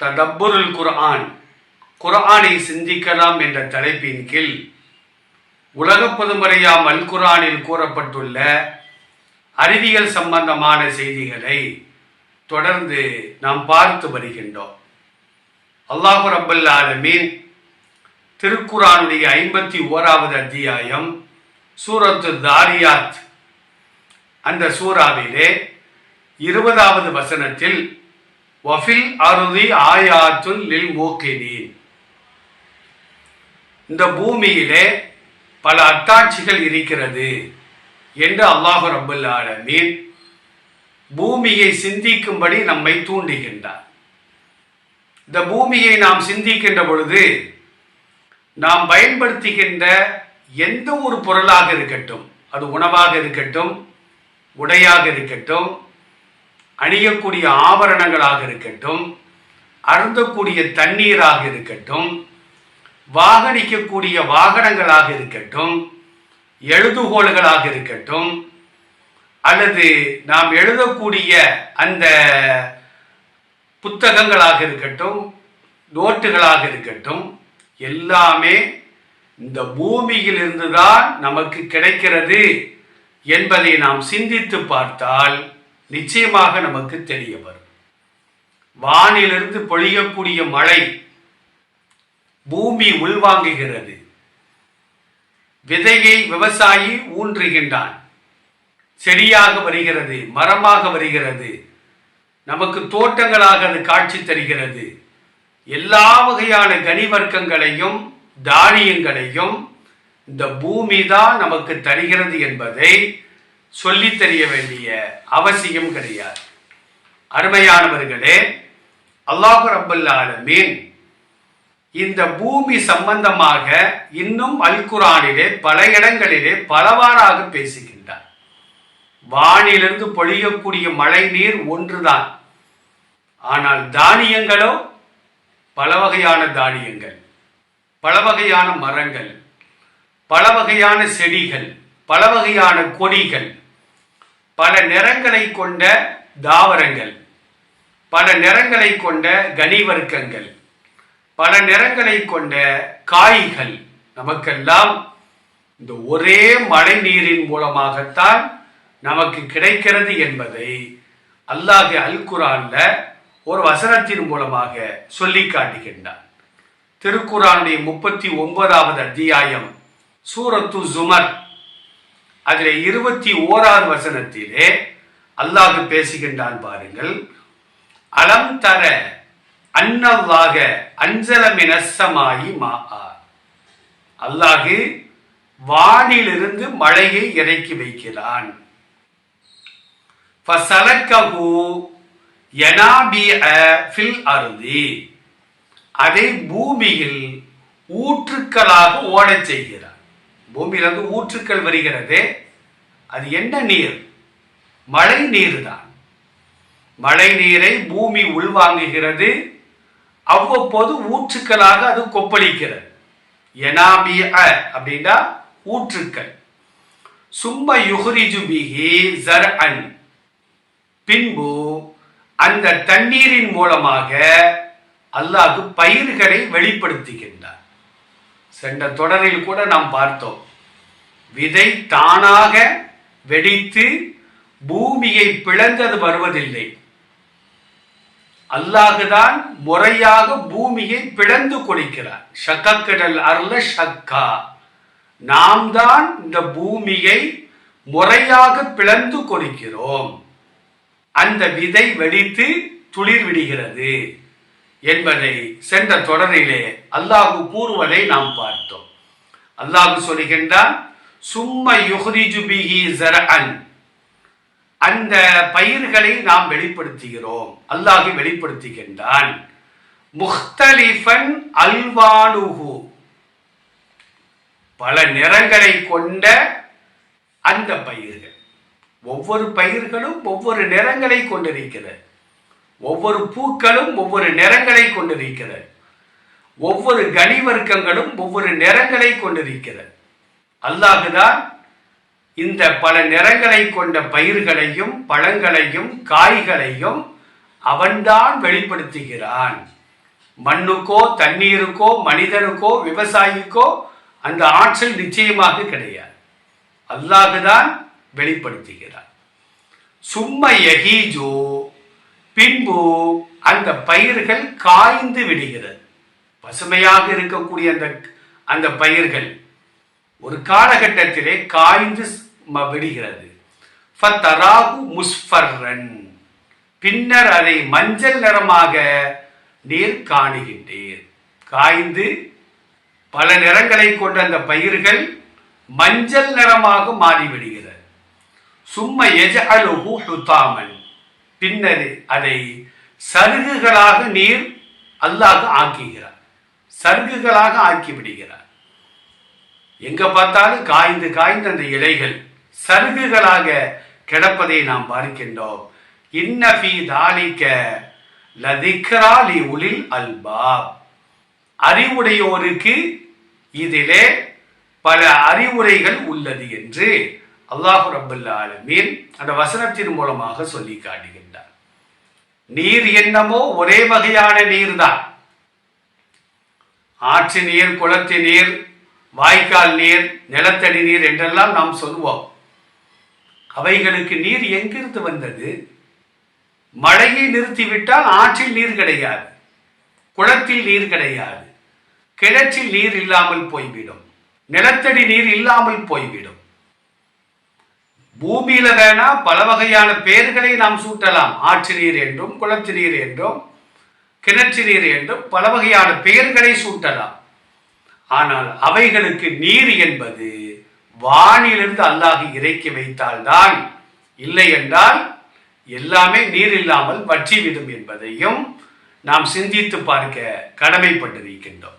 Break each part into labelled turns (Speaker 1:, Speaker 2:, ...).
Speaker 1: தடப்புருல் குர்ஆன். குர்ஆனை சிந்திக்கலாம் என்ற தலைப்பின் கீழ் உலக பொதுமறையாம் அல் குர்ஆனில் கூறப்பட்டுள்ள அறிவியல் சம்பந்தமான செய்திகளை தொடர்ந்து நாம் பார்த்து வருகின்றோம். அல்லாஹு ரபுல் ஆலமீன் திருக்குறானுடைய ஐம்பத்தி ஓராவது அத்தியாயம் சூரத்து தாரியாத். அந்த சூறாவிலே இருபதாவது வசனத்தில் வஃபில் அருதி ஆயாத்துல் லில் மூக்கினீன். இந்த பூமியிலே பல அத்தாட்சிகள் இருக்கிறது என்று அல்லாஹு ரபுல் ஆலமீன் பூமியை சிந்திக்கும்படி நம்மை தூண்டுகின்றார். இந்த பூமியை நாம் சிந்திக்கின்ற பொழுது நாம் பயன்படுத்துகின்ற எந்த ஒரு பொருளாக இருக்கட்டும் அது உணவாக இருக்கட்டும் உடையாக இருக்கட்டும் அணியக்கூடிய ஆபரணங்களாக இருக்கட்டும் அருந்தக்கூடிய தண்ணீராக இருக்கட்டும் வாகனிக்கக்கூடிய வாகனங்களாக இருக்கட்டும் எழுதுகோள்களாக இருக்கட்டும் அல்லது நாம் எழுதக்கூடிய அந்த புத்தகங்களாக இருக்கட்டும் நோட்டுகளாக இருக்கட்டும் எல்லாமே இந்த பூமியிலிருந்து தான் நமக்கு கிடைக்கிறது என்பதை நாம் சிந்தித்து பார்த்தால் நிச்சயமாக நமக்கு தெரிய வரும். வானிலிருந்து பொழியக்கூடிய மழை பூமி உள்வாங்குகிறது. விதையை விவசாயி ஊன்றுகின்றான். செடியாக வருகிறது மரமாக வருகிறது. நமக்கு தோட்டங்களாக அது காட்சி தருகிறது. எல்லா வகையான கனி வர்க்கங்களையும் தானியங்களையும் இந்த பூமி தான் நமக்கு தருகிறது என்பதை சொல்லித் தெரிய வேண்டிய அவசியம் கிடையாது. அருமையானவர்களே அல்லாஹு ரப்பல் ஆலமீன் இந்த பூமி சம்பந்தமாக இன்னும் அல் குரானிலே பல இடங்களிலே பலவாறாக பேசுகின்றார். வானிலிருந்து பொழியக்கூடிய மழை நீர் ஒன்றுதான். ஆனால் தானியங்களோ பல வகையான தானியங்கள் பல வகையான மரங்கள் பல வகையான செடிகள் பல வகையான கொடிகள் பல நிறங்களை கொண்ட தாவரங்கள் பல நிறங்களை கொண்ட கனிவர்க்கங்கள் பல நிறங்களை கொண்ட காய்கள் நமக்கெல்லாம் இந்த ஒரே மழை நீரின் மூலமாகத்தான் நமக்கு கிடைக்கிறது என்பதை அல்லாஹ் அல் குரான்ல ஒரு வசனத்தின் மூலமாக சொல்லி காட்டுகின்றான். திருக்குறானுடைய முப்பத்தி ஒன்பதாவது அத்தியாயம் சூரத்து ஜுமர். அதில் இருபத்தி ஓராவது வசனத்திலே அல்லாஹ் பேசுகின்றான் பாருங்கள். அலம் தர அன்னவாக அஞ்சலமினசமாயி மா அல்லாஹு வானிலிருந்து மழையை இறக்கி வைக்கிறான். ஃபில் அருதி. அதை பூமியில் ஊற்றுக்களாக ஓடச் செய்கிறார் பூமியிலிருந்து ஊற்றுக்கள் வருகிறது. அது என்ன நீர்? மழை நீர் தான் மழை நீரை பூமி உள்வாங்குகிறது. அவ்வப்போது ஊற்றுக்களாக அது கொப்பளிக்கிறது. எனாபிய அப்படின்னா ஊற்றுக்கள். சும்ம யுஹ்ரிஜு பிஹி ஜர்அன். பின்பு அந்த தண்ணீரின் மூலமாக அல்லாஹ் பயிர்களை வெளிப்படுத்துகின்றார் சென்ற தொடரில் கூட நாம் பார்த்தோம். விதை தானாக வெடித்து பூமியை பிளந்தது வருவதில்லை. அல்லாஹுதான் முறையாக பூமியை பிளந்து கொடுக்கிறார். சக்கக்கடல் அருள சக்கா நாம் தான் இந்த பூமியை முறையாக பிளந்து கொடுக்கிறோம். அந்த விதை வெடித்து துளிர் விடுகிறது. என்பதை சென்ற தொடரிலே அல்லாஹு கூறுவதை நாம் பார்த்தோம். அல்லாஹு சொல்கின்றான் சும்ம யுஹ்ரிஜு பிஹி ஜரஅன். அந்த பயிர்களை நாம் வெளிப்படுத்துகிறோம். அல்லாஹு வெளிப்படுத்துகின்றான் முஹ்தலிஃபன் அல்வானுஹு. பல நிறங்களை கொண்ட அந்த பயிர்கள். ஒவ்வொரு பயிர்களும் ஒவ்வொரு நிறங்களை கொண்டிருக்கிறது. ஒவ்வொரு பூக்களும் ஒவ்வொரு நிறங்களை கொண்டிருக்கிறது. ஒவ்வொரு கனிவர்க்கங்களும் ஒவ்வொரு நிறங்களை கொண்டிருக்கிறது. அல்லாஹுதான் இந்த பல நிறங்களை கொண்ட பயிர்களையும் பழங்களையும் காய்களையும் அவன்தான் வெளிப்படுத்துகிறான். மண்ணுக்கோ தண்ணீருக்கோ மனிதனுக்கோ விவசாயிக்கோ அந்த ஆற்றல் நிச்சயமாக கிடையாது. அல்லாஹுதான் வெளிப்படுத்துகிறான். சும்மா யகீஜோ பின்பு அந்த பயிர்கள் காய்ந்து விடுகிறது. பசுமையாக இருக்கக்கூடிய அந்த அந்த பயிர்கள் ஒரு காலகட்டத்திலே காய்ந்து விடுகிறது. முஸ்ஃபர்ரன். பின்னர் அதை மஞ்சள் நிறமாக நீர் காணுகின்றீர். காய்ந்து பல நிறங்களை கொண்ட அந்த பயிர்கள் மஞ்சள் நிறமாக மாறிவிடுகிறது. சும்ம எஜஅலுஹு ஹுதாமன். பின்னர் அதை சருகுகளாக நீர் அல்லாஹ் ஆக்குகிறார். சருகுகளாக ஆக்கி விடுகிறார் எங்க பார்த்தாலும் காய்ந்து காய்ந்த அந்த இலைகள் சருகுகளாக கிடப்பதை நாம் பார்க்கின்றோம். இன்னபி தாலிக்க லதிக்ராலி உளில் உலில் அல்பாப். அறிவுடையோருக்கு இதிலே பல அறிவுரைகள் உள்ளது என்று அல்லாஹு ரபுல்ல ஆலமீன் அந்த வசனத்தின் மூலமாக சொல்லி காட்டுகிறார். நீர் என்னமோ ஒரே வகையான நீர்தான். ஆற்று நீர் குளத்து நீர் வாய்க்கால் நீர் நிலத்தடி நீர் என்றெல்லாம் நாம் சொல்வோம். அவைகளுக்கு நீர் எங்கிருந்து வந்தது? மழையை நிறுத்திவிட்டால் ஆற்றில் நீர் கிடையாது குளத்தில் நீர் கிடையாது கிணற்றில் நீர் இல்லாமல் போய்விடும் நிலத்தடி நீர் இல்லாமல் போய்விடும். பூமியில வேணா பல வகையான பெயர்களை நாம் சூட்டலாம். ஆற்று நீர் என்றும் குளத்து நீர் என்றும் கிணற்று நீர் என்றும் பல வகையான பெயர்களை சூட்டலாம். ஆனால் அவைகளுக்கு நீர் என்பது வானிலிருந்து அல்லாஹ் இறக்கி வைத்தால்தான். இல்லை என்றால் எல்லாமே நீர் இல்லாமல் வற்றிவிடும் என்பதையும் நாம் சிந்தித்து பார்க்க கடமைப்பட்டிருக்கின்றோம்.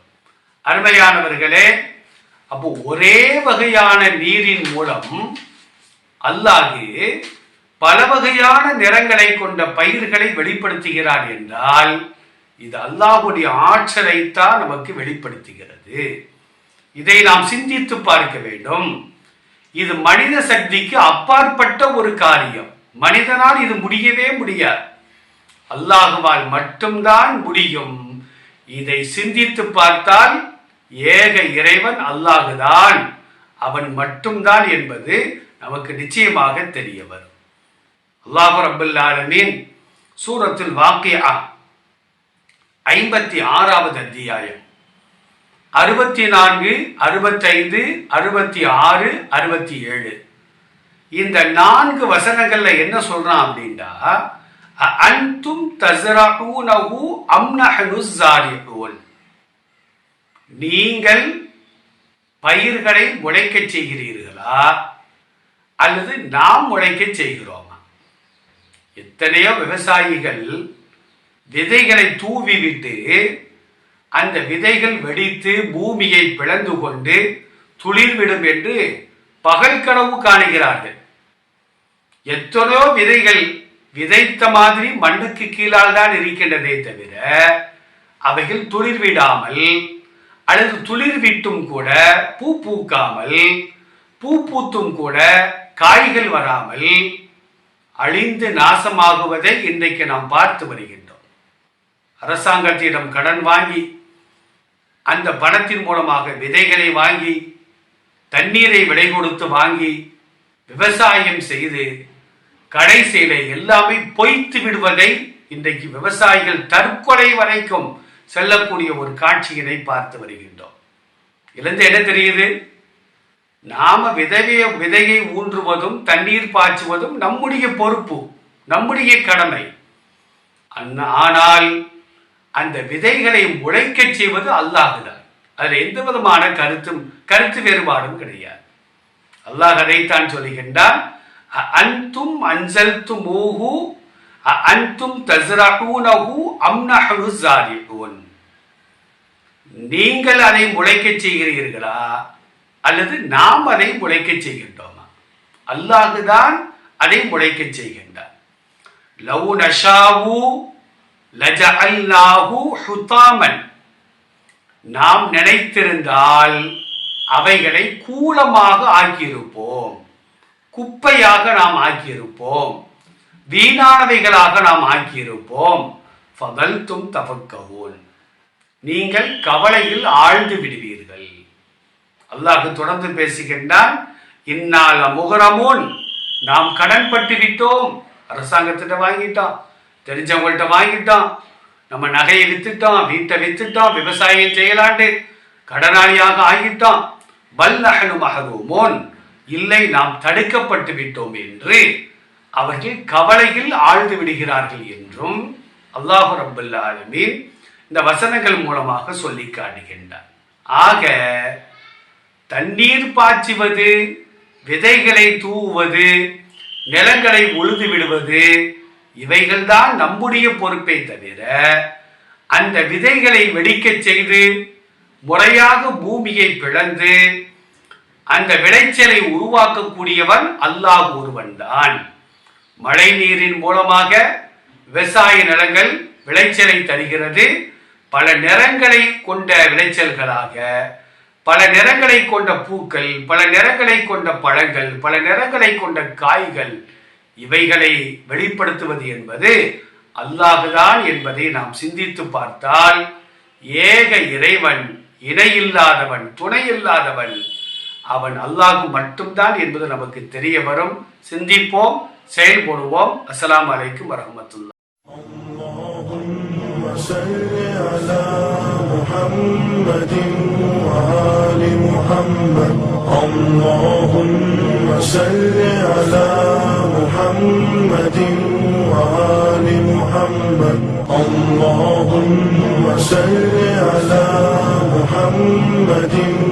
Speaker 1: அருமையானவர்களே அப்போ ஒரே வகையான நீரின் மூலம் அல்லாஹு பல வகையான நிறங்களை கொண்ட பயிர்களை வெளிப்படுத்துகிறார் என்றால் இது அல்லாஹுடைய ஆற்றலைத்தான் நமக்கு வெளிப்படுத்துகிறது. இதை நாம் சிந்தித்து பார்க்க வேண்டும். இது மனித சக்திக்கு அப்பாற்பட்ட ஒரு காரியம். மனிதனால் இது முடியவே முடியாது. அல்லாஹுவால் மட்டும்தான் முடியும். இதை சிந்தித்து பார்த்தால் ஏக இறைவன் அல்லாஹுதான். அவன் மட்டும்தான் என்பது நமக்கு நிச்சயமாக தெரிய வரும். அல்லாஹு ரபுல் சூரத்தில் வாக்கியா ஐம்பத்தி ஆறாவது அத்தியாயம். அறுபத்தி நான்கு அறுபத்தைந்து அறுபத்தி ஆறு அறுபத்தி ஏழு. இந்த நான்கு வசனங்கள்ல என்ன சொல்றான் அப்படின்னா அன்தும் தஸ்ரஹூனஹு அம் நஹ்னு நீங்கள் பயிர்களை முளைக்கச் செய்கிறீர்களா? அல்லது நாம் உழைக்க செய்கிறோமா? எத்தனையோ விவசாயிகள் விதைகளை தூவி விட்டு அந்த விதைகள் வெடித்து பூமியை பிளந்து கொண்டு துளிர்விடும் என்று பகல் கனவு காணுகிறார்கள். எத்தனையோ விதைகள் விதைத்த மாதிரி மண்ணுக்கு கீழால் தான் இருக்கின்றதே தவிர அவைகள் துளிர் விடாமல் அல்லது துளிர் விட்டும் கூட பூ பூக்காமல் பூ பூத்தும் கூட காய்கள் வராமல் அழிந்து நாசமாகுவதை இன்றைக்கு நாம் பார்த்து வருகின்றோம். அரசாங்கத்திடம் கடன் வாங்கி அந்த பணத்தின் மூலமாக விதைகளை வாங்கி தண்ணீரை விலை கொடுத்து வாங்கி விவசாயம் செய்து கடைசியில எல்லாமே பொய்த்து விடுவதை இன்றைக்கு விவசாயிகள் தற்கொலை வரைக்கும் செல்லக்கூடிய ஒரு காட்சியினை பார்த்து வருகின்றோம். இருந்து என்ன தெரியுது? நாம விதைய விதையை ஊன்றுவதும் தண்ணீர் பாய்ச்சுவதும் நம்முடைய பொறுப்பு நம்முடைய கடமை. ஆனால் அந்த விதைகளை முளைக்கச் செய்வது அல்லாஹுதான். அதில் எந்த விதமான கருத்தும் கருத்து வேறுபாடும் கிடையாது. அல்லாஹ் அதைத்தான் சொல்லுகின்றான் "அ அன்தும் அன்சல்தும் மூஹு அன்தும் தஸ்ரஹூனஹு அம் நஹ்னு ஸாரிஹூன் நீங்கள் அதை முளைக்கச் செய்கிறீர்களா? அல்லது நாம் அதை முளைக்கச் செய்கின்றோமா? அல்லாஹுதான் அதை முளைக்கச் செய்கின்றார். லவ் நஷாவு லஜஅல்நாஹு ஹுதாமன். நாம் நினைத்திருந்தால் அவைகளை கூலமாக ஆக்கியிருப்போம். குப்பையாக நாம் ஆக்கியிருப்போம். வீணானவைகளாக நாம் ஆக்கியிருப்போம். ஃபதல்தும் தஃபக்கஹூன். நீங்கள் கவலையில் ஆழ்ந்து விடுவீர்கள். அல்லாஹு தொடர்ந்து பேசுகின்றான் இந்நாள் முகரமுன் நாம் கடன் பட்டு விட்டோம். அரசாங்கத்திட்ட வாங்கிட்டோம் தெரிஞ்சவங்கள்ட்ட வாங்கிட்டோம் நம்ம நகையை வித்துட்டோம் வீட்டை வித்துட்டோம் விவசாயம் செய்யலாண்டு கடனாளியாக ஆகிட்டோம் வல்லஹனு மகரூமோன் இல்லை நாம் தடுக்கப்பட்டு விட்டோம் என்று அவர்கள் கவலையில் ஆழ்ந்து விடுகிறார்கள் என்றும் அல்லாஹு ரப்பல் ஆலமீன் இந்த வசனங்கள் மூலமாக சொல்லி காட்டுகின்றார் ஆக தண்ணீர் பாய்ச்சுவது விதைகளை தூவுவது நிலங்களை உழுது விடுவது இவைகள்தான் நம்முடைய பொறுப்பை தவிர அந்த விதைகளை வெடிக்கச் செய்து முறையாக பூமியை பிளந்து அந்த விளைச்சலை உருவாக்கக்கூடியவன் அல்லாஹ் ஒருவன்தான். மழை நீரின் மூலமாக விவசாய நிலங்கள் விளைச்சலை தருகிறது. பல நிறங்களை கொண்ட விளைச்சல்களாக பல நிறங்களை கொண்ட பூக்கள் பல நிறங்களை கொண்ட பழங்கள் பல நிறங்களை கொண்ட காய்கள் இவைகளை வெளிப்படுத்துவது என்பது அல்லாஹுதான் என்பதை நாம் சிந்தித்து பார்த்தால் ஏக இறைவன் இணையில்லாதவன் துணை இல்லாதவன் அவன் அல்லாஹு மட்டும்தான் என்பது நமக்கு தெரிய வரும். சிந்திப்போம் செயல்படுவோம். அஸ்லாம் அலைக்கும்
Speaker 2: வரமத்துல்லா محمد اللهم صل على محمد وآل محمد اللهم صل على محمد وآل